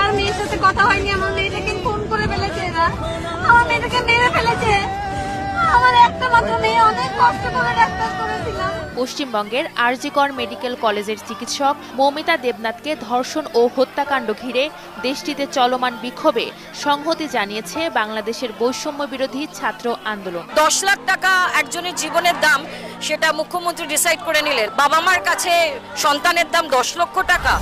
আর মেয়ের সাথে কথা হয়নি আমার মেয়েটাকে ফোন করে ফেলেছে এরা। আমার মেয়েটাকে মেরে ফেলেছে। আমার একটা মাত্র মেয়ে অনেক কষ্ট করে ডাক্তার করেছিলাম। পশ্চিমবঙ্গের আরজিকর মেডিকেল কলেজের চিকিৎসক মৌমিতা দেবনাথকে ধর্ষণ ও হত্যাকাণ্ড ঘিরে দেশটিতে চলমান বিক্ষোভে সংহতি জানিয়েছে বাংলাদেশের বৈষম্য বিরোধী ছাত্র আন্দোলন। দশ লাখ টাকা একজনের জীবনের দাম সেটা মুখ্যমন্ত্রী ডিসাইড করে নিলেন। বাবা মার কাছে সন্তানের দাম দশ লক্ষ টাকা।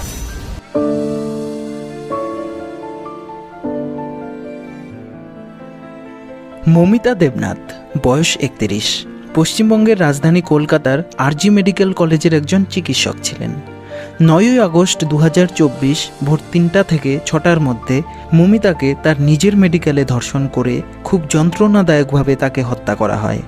মমিতা দেবনাথ, বয়স একত্রিশ। পশ্চিমবঙ্গের রাজধানী কলকাতার আরজি মেডিকেল কলেজের একজন চিকিৎসক ছিলেন। নয়ই আগস্ট দু হাজার চব্বিশ, ভোর তিনটা থেকে ছটার মধ্যে মমিতাকে তার নিজের মেডিকেলে ধর্ষণ করে খুব যন্ত্রণাদায়কভাবে তাকে হত্যা করা হয়।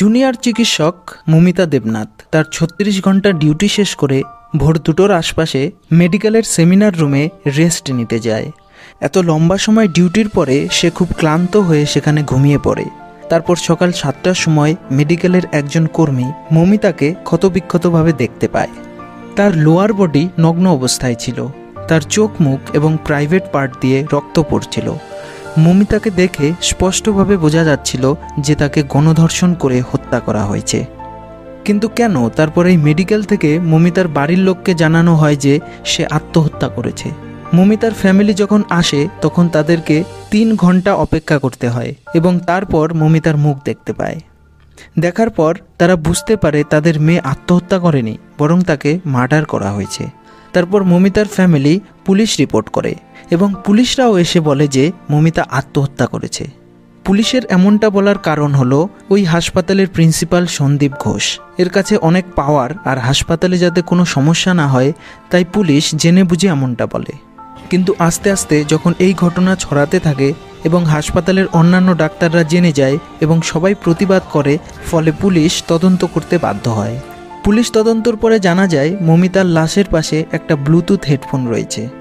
জুনিয়র চিকিৎসক মমিতা দেবনাথ তার ছত্রিশ ঘণ্টা ডিউটি শেষ করে ভোর দুটোর আশপাশে মেডিকেলের সেমিনার রুমে রেস্ট নিতে যায়। এত লম্বা সময় ডিউটির পরে সে খুব ক্লান্ত হয়ে সেখানে ঘুমিয়ে পড়ে। তারপর সকাল সাতটার সময় মেডিকেলের একজন কর্মী মমিতাকে ক্ষতবিক্ষতভাবে দেখতে পায়। তার লোয়ার বডি নগ্ন অবস্থায় ছিল। তার চোখ মুখ এবং প্রাইভেট পার্ট দিয়ে রক্ত পড়ছিল। মমিতাকে দেখে স্পষ্টভাবে বোঝা যাচ্ছিল যে তাকে গণধর্ষণ করে হত্যা করা হয়েছে। কিন্তু কেন তারপর এই মেডিকেল থেকে মমিতার বাড়ির লোককে জানানো হয় যে সে আত্মহত্যা করেছে? মমিতার ফ্যামিলি যখন আসে, তখন তাদেরকে তিন ঘণ্টা অপেক্ষা করতে হয় এবং তারপর মমিতার মুখ দেখতে পায়। দেখার পর তারা বুঝতে পারে তাদের মেয়ে আত্মহত্যা করেনি, বরং তাকে মার্ডার করা হয়েছে। তারপর মমিতার ফ্যামিলি পুলিশ রিপোর্ট করে। এবং পুলিশরাও এসে বলে যে মমিতা আত্মহত্যা করেছে। পুলিশের এমনটা বলার কারণ হলো ওই হাসপাতালের প্রিন্সিপাল সন্দীপ ঘোষ। এর কাছে অনেক পাওয়ার আর হাসপাতালে যাতে কোনো সমস্যা না হয়, তাই পুলিশ জেনে বুঝে এমনটা বলে। কিন্তু আস্তে আস্তে যখন এই ঘটনা ছড়াতে থাকে এবং হাসপাতালের অন্যান্য ডাক্তাররা জেনে যায় এবং সবাই প্রতিবাদ করে, ফলে পুলিশ তদন্ত করতে বাধ্য হয়। পুলিশ তদন্তর পরে জানা যায়, মমিতার লাশের পাশে একটা ব্লুটুথ হেডফোন রয়েছে।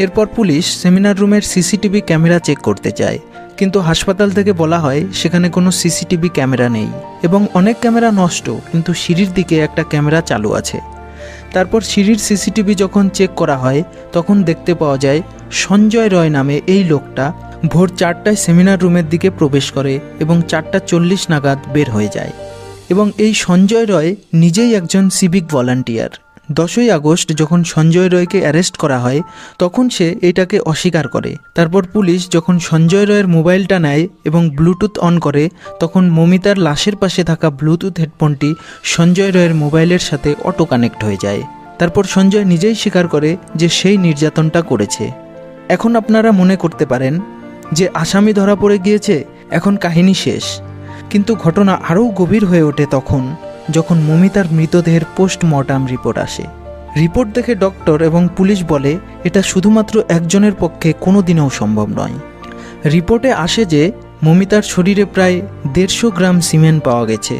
এরপর পুলিশ সেমিনার রুমের সিসিটিভি ক্যামেরা চেক করতে চায়। কিন্তু হাসপাতাল থেকে বলা হয়, সেখানে কোনো সিসিটিভি ক্যামেরা নেই। এবং অনেক ক্যামেরা নষ্ট, কিন্তু সিঁড়ির দিকে একটা ক্যামেরা চালু আছে। তারপর সিঁড়ির সিসিটিভি যখন চেক করা হয়, তখন দেখতে পাওয়া যায়, সঞ্জয় রয় নামে এই লোকটা ভোর চারটায় সেমিনার রুমের দিকে প্রবেশ করে এবং চারটা চল্লিশ নাগাদ বের হয়ে যায়। এবং এই সঞ্জয় রয় নিজেই একজন সিভিক ভলান্টিয়ার। দশই আগস্ট যখন সঞ্জয় রয়কে অ্যারেস্ট করা হয়, তখন সে এটাকে অস্বীকার করে। তারপর পুলিশ যখন সঞ্জয় রয়ের মোবাইলটা নেয় এবং ব্লুটুথ অন করে, তখন মমিতার লাশের পাশে থাকা ব্লুটুথ হেডফোনটি সঞ্জয় রয়ের মোবাইলের সাথে অটো কানেক্ট হয়ে যায়। তারপর সঞ্জয় নিজেই স্বীকার করে যে সেই নির্যাতনটা করেছে। এখন আপনারা মনে করতে পারেন যে আসামি ধরা পড়ে গিয়েছে, এখন কাহিনী শেষ। কিন্তু ঘটনা আরও গভীর হয়ে ওঠে তখন। যখন মমিতার মৃতদেহের পোস্টমর্টাম রিপোর্ট আসে। রিপোর্ট দেখে ডক্টর এবং পুলিশ বলে, এটা শুধুমাত্র একজনের পক্ষে কোনো দিনেও সম্ভব নয়। রিপোর্টে আসে যে, মমিতার শরীরে প্রায় দেড়শো গ্রাম সিমেন্ট পাওয়া গেছে,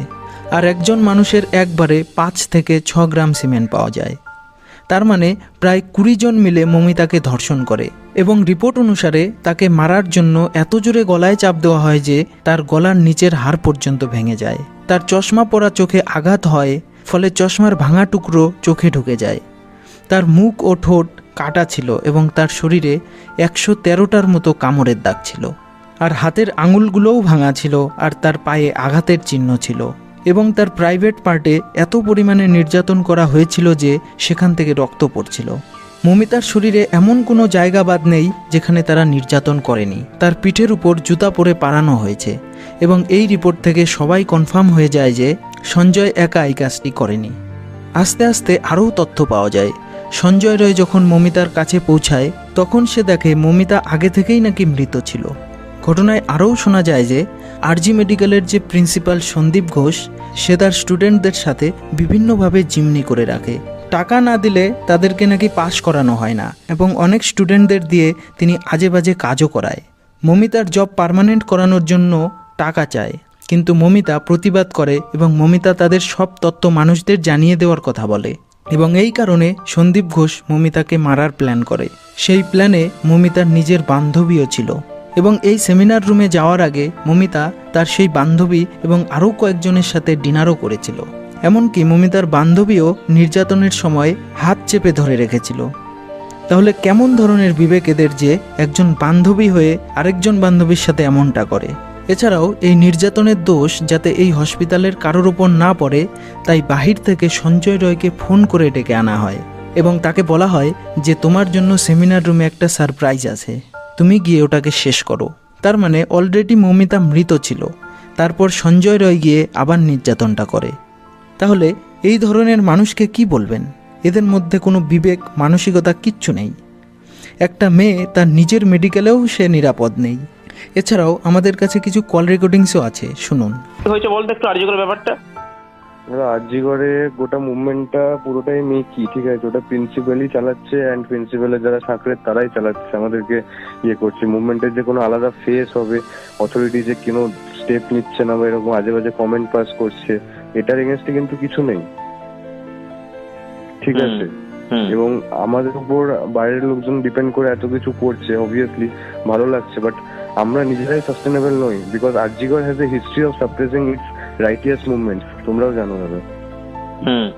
আর একজন মানুষের একবারে পাঁচ থেকে ছ গ্রাম সিমেন্ট পাওয়া যায়। তার মানে প্রায় কুড়ি জন মিলে মমিতাকে ধর্ষণ করে এবং রিপোর্ট অনুসারে তাকে মারার জন্য এত জোরে গলায় চাপ দেওয়া হয় যে, তার গলার নিচের হাড় পর্যন্ত ভেঙে যায়। তার চশমা পরা চোখে আঘাত হয়, ফলে চশমার ভাঙা টুকরো চোখে ঢুকে যায়। তার মুখ ও ঠোঁট কাটা ছিল এবং তার শরীরে একশো তেরোটার মতো কামড়ের দাগ ছিল। আর হাতের আঙুলগুলোও ভাঙা ছিল আর তার পায়ে আঘাতের চিহ্ন ছিল। এবং তার প্রাইভেট পার্টে এত পরিমাণে নির্যাতন করা হয়েছিল যে সেখান থেকে রক্ত পড়ছিল। মমিতার শরীরে এমন কোনো জায়গা বাদ নেই যেখানে তারা নির্যাতন করেনি। তার পিঠের উপর জুতা পরে পাড়ানো হয়েছে এবং এই রিপোর্ট থেকে সবাই কনফার্ম হয়ে যায় যে সঞ্জয় একা এই কাজটি করেনি। আস্তে আস্তে আরও তথ্য পাওয়া যায়। সঞ্জয় রয় যখন মমিতার কাছে পৌঁছায়, তখন সে দেখে মমিতা আগে থেকেই নাকি মৃত ছিল। ঘটনায় আরও শোনা যায় যে আরজি মেডিকেলের যে প্রিন্সিপাল সন্দীপ ঘোষ, সে তার স্টুডেন্টদের সাথে বিভিন্নভাবে জিমনি করে রাখে। টাকা না দিলে তাদেরকে নাকি পাশ করানো হয় না এবং অনেক স্টুডেন্টদের দিয়ে তিনি আজে বাজে কাজও করায়। মমিতার জব পার্মানেন্ট করানোর জন্য টাকা চায়, কিন্তু মমিতা প্রতিবাদ করে এবং মমিতা তাদের সব তত্ত্ব মানুষদের জানিয়ে দেওয়ার কথা বলে। এবং এই কারণে সন্দীপ ঘোষ মমিতাকে মারার প্ল্যান করে। সেই প্ল্যানে মমিতার নিজের বান্ধবীও ছিল। এবং এই সেমিনার রুমে যাওয়ার আগে মমিতা তার সেই বান্ধবী এবং আরও কয়েকজনের সাথে ডিনারও করেছিল। এমনকি মমিতার বান্ধবীও নির্যাতনের সময় হাত চেপে ধরে রেখেছিল। তাহলে কেমন ধরনের বিবেক এদের যে একজন বান্ধবী হয়ে আরেকজন বান্ধবীর সাথে এমনটা করে? এছাড়াও এই নির্যাতনের দোষ যাতে এই হসপিটালের কারোর ওপর না পড়ে, তাই বাহির থেকে সঞ্জয় রয়কে ফোন করে ডেকে আনা হয় এবং তাকে বলা হয় যে তোমার জন্য সেমিনার রুমে একটা সারপ্রাইজ আছে। তুমি গিয়ে ওটাকে শেষ করো। তার মানে অলরেডি মমিতা মৃত ছিল। তারপর সঞ্জয় রয় গিয়ে আবার নির্যাতনটা করে। তাহলে এই ধরনের মানুষকে কি বলবেন? এদের মধ্যে কোনো বিবেক মানসিকতা কিচ্ছু নেই। একটা মেয়ে তার নিজের মেডিকেলেও সে নিরাপদ নেই। এছাড়াও আমাদের কাছে কিছু কল রেকর্ডিংসও আছে শুনুন। কি হয়েছে বলতো একটু আর্যকর ব্যাপারটা? আরজিগড়ে গোটা মুভমেন্টটা পুরোটাই মেকি ঠিক আছে? ওটা প্রিন্সিপালই চালাচ্ছে অ্যান্ড প্রিন্সিপালের যারা সাঁকড়ে তারাই চালাচ্ছে। আমাদেরকে ইয়ে করছে। মুভমেন্টের যে কোনো আলাদা ফেস হবে অথরিটি যে কোনো স্টেপ নিচ্ছে না বা এরকম আজে বাজে কমেন্ট পাস করছে। এটার এগেনস্টে কিন্তু কিছু নেই। ঠিক আছে? এবং আমাদের উপর বাইরের লোকজন ডিপেন্ড করে এত কিছু করছে অবভিয়াসলি ভালো লাগছে বাট আমরা নিজেরাই সাস্টেনেবল নই because RG Kar has a history of suppressing its righteous movement তোমরাও জানো দাদা। হুম।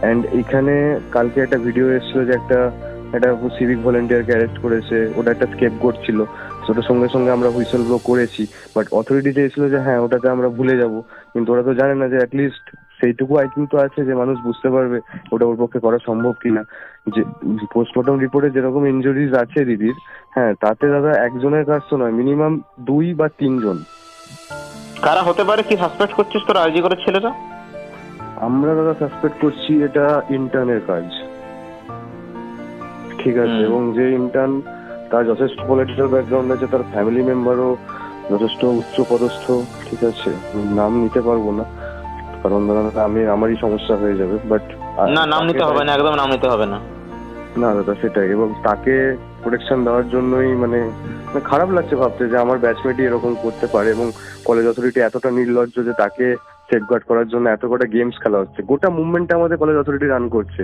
অ্যান্ড এখানে কালকে একটা ভিডিও এসেছিল যে একটা একটা সিভিক ভলেন্টিয়ারকে অ্যারেস্ট করেছে ওটা একটা স্কেপ ছিল। ওটার সঙ্গে সঙ্গে আমরা হুইসেল ব্লো করেছি বাট অথরিটি চেয়েছিল যে হ্যাঁ ওটাতে আমরা ভুলে যাব। কিন্তু ওরা তো জানে না যে অ্যাটলিস্ট সেইটুকু আই কিন্তু আছে যে মানুষ বুঝতে পারবে ওটা ওর পক্ষে করা সম্ভব কিনা। যে পোস্টমর্টম রিপোর্টে যেরকম ইনজুরিজ আছে দিদির হ্যাঁ তাতে দাদা একজনের কাজ তো নয় মিনিমাম দুই বা তিনজন। কারা হতে পারে কি সাসপেক্ট করছিস তোর আর্যকরের ছেলেরা আমরা দাদা সাসপেক্ট করছি এটা ইন্টার্নের কাজ। ঠিক আছে এবং যে ইন্টার্ন তার যথেষ্ট পলিটিক্যাল ব্যাকগ্রাউন্ড আছে তার ফ্যামিলি মেম্বারও যথেষ্ট উচ্চ পদস্থ ঠিক আছে? নাম নিতে পারব না কারণ দাদা আমি আমারই সমস্যা হয়ে যাবে বাট না নাম নিতে হবে না একদম নাম নিতে হবে না। না দাদা সেটাই এবং তাকে প্রোটেকশন দেওয়ার জন্যই মানে মানে খারাপ লাগছে ভাবতে যে আমার ব্যাচমেটই এরকম করতে পারে এবং কলেজ অথরিটি এতটা নির্লজ্জ যে তাকে সেফগার্ড করার জন্য এত কটা গেমস খেলা হচ্ছে। গোটা মুভমেন্টটা আমাদের কলেজ অথরিটি রান করছে।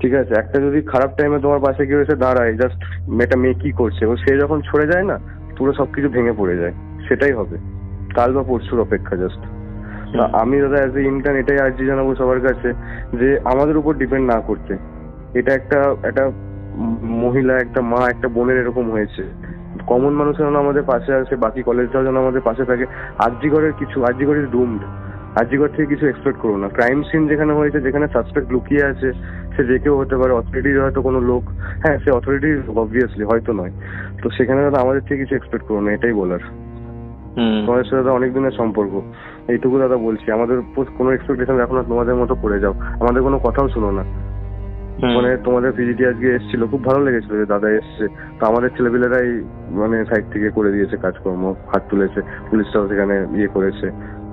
ঠিক আছে একটা যদি খারাপ টাইমে তোমার পাশে কেউ এসে দাঁড়ায় জাস্ট মেয়েটা মেয়ে কি করছে ও সে যখন ছড়ে যায় না পুরো সবকিছু ভেঙে পড়ে যায় সেটাই হবে। কাল বা পরশুর অপেক্ষা জাস্ট আমি দাদা অ্যাজ এ ইন্টার্ন এটাই আর্জি জানাব সবার কাছে যে আমাদের উপর ডিপেন্ড না করতে। এটা একটা একটা মহিলা একটা মা একটা বোনের এরকম হয়েছে। কমন মানুষের যেন আমাদের পাশে আসে বাকি কলেজটাও যেন আমাদের পাশে থাকে আরজিগড়ের কিছু আরজিগড় ইজ ডুমড আরজিগড় থেকে কিছু এক্সপেক্ট করো না। ক্রাইম সিন যেখানে হয়েছে যেখানে সাসপেক্ট লুকিয়ে আছে সে যে কেউ হতে পারে অথরিটির হয়তো কোনো লোক হ্যাঁ সে অথরিটির অবভিয়াসলি হয়তো নয়। তো সেখানে দাদা আমাদের থেকে কিছু এক্সপেক্ট করো না এটাই বলার। তোমাদের সাথে দাদা অনেক দিনের সম্পর্ক এইটুকু দাদা বলছি। আমাদের কোনো এক্সপেকটেশন রাখো না তোমাদের মতো করে যাও। আমাদের কোনো কথাও শুনো না। মানে তোমাদের পিজিটি আজকে এসেছিল খুব ভালো লেগেছিল যে দাদা এসছে। তো আমাদের ছেলেপিলেরাই মানে সাইড থেকে করে দিয়েছে কাজকর্ম হাত তুলেছে পুলিশটাও সেখানে ইয়ে করেছে।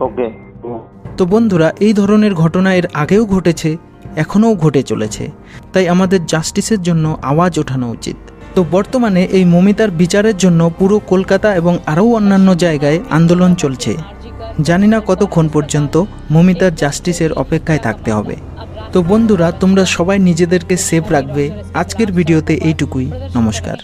ওকে। তো বন্ধুরা, এই ধরনের ঘটনা এর আগেও ঘটেছে, এখনও ঘটে চলেছে। তাই আমাদের জাস্টিসের জন্য আওয়াজ ওঠানো উচিত। তো বর্তমানে এই মমিতার বিচারের জন্য পুরো কলকাতা এবং আরও অন্যান্য জায়গায় আন্দোলন চলছে। জানি না কতক্ষণ পর্যন্ত মমিতার জাস্টিসের অপেক্ষায় থাকতে হবে। তো বন্ধুরা, তোমরা সবাই নিজেদেরকে সেফ রাখবে। আজকের ভিডিওতে এইটুকুই। নমস্কার।